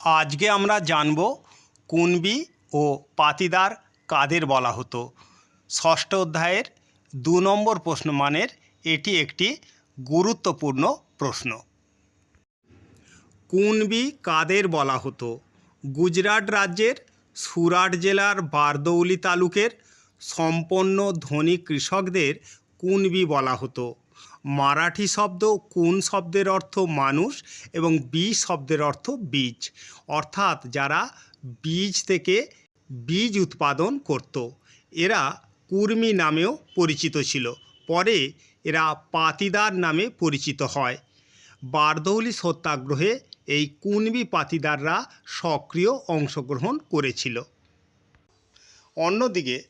আজকে আমরা জানব কুণবি ও পাতিদার কাদের বলা হতো। ষষ্ঠ অধ্যায়ের দু নম্বর প্রশ্নমানের এটি একটি গুরুত্বপূর্ণ প্রশ্ন। কুণবি কাদের বলা হতো? গুজরাট রাজ্যের সুরাট জেলার বারদৌলি তালুকের সম্পন্ন ধনী কৃষকদের কুণবি বলা হতো। মারাঠি শব্দ কুন শব্দের অর্থ মানুষ এবং বি শব্দের অর্থ বীজ। অর্থাৎ যারা বীজ থেকে বীজ উৎপাদন করত, এরা কুর্মি নামেও পরিচিত ছিল। পরে এরা পাতিদার নামে পরিচিত হয়। বারদৌলি সত্যাগ্রহে এই কুণবি পাতিদাররা সক্রিয় অংশগ্রহণ করেছিল। অন্যদিকে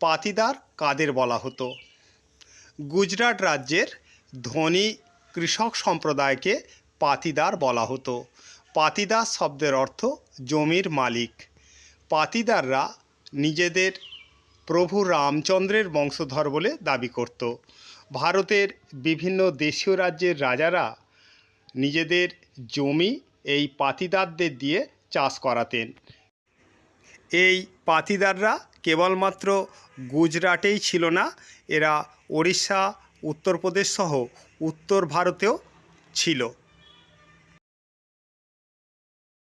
পাতিদার কাদের বলা হতো? গুজরাট রাজ্যের ধনী কৃষক সম্প্রদায়কে পাতিদার বলা হতো। পাতিদার শব্দের অর্থ জমির মালিক। পাতিদাররা নিজেদের প্রভু রামচন্দ্রের বংশধর বলে দাবি করত। ভারতের বিভিন্ন দেশীয় রাজ্যের রাজারা নিজেদের জমি এই পাতিদারদের দিয়ে চাষ করাতেন। এই পাতিদাররা কেবলমাত্র গুজরাটেই ছিল না, এরা ওড়িশা উত্তরপ্রদেশ সহ উত্তর ভারতেও ছিল।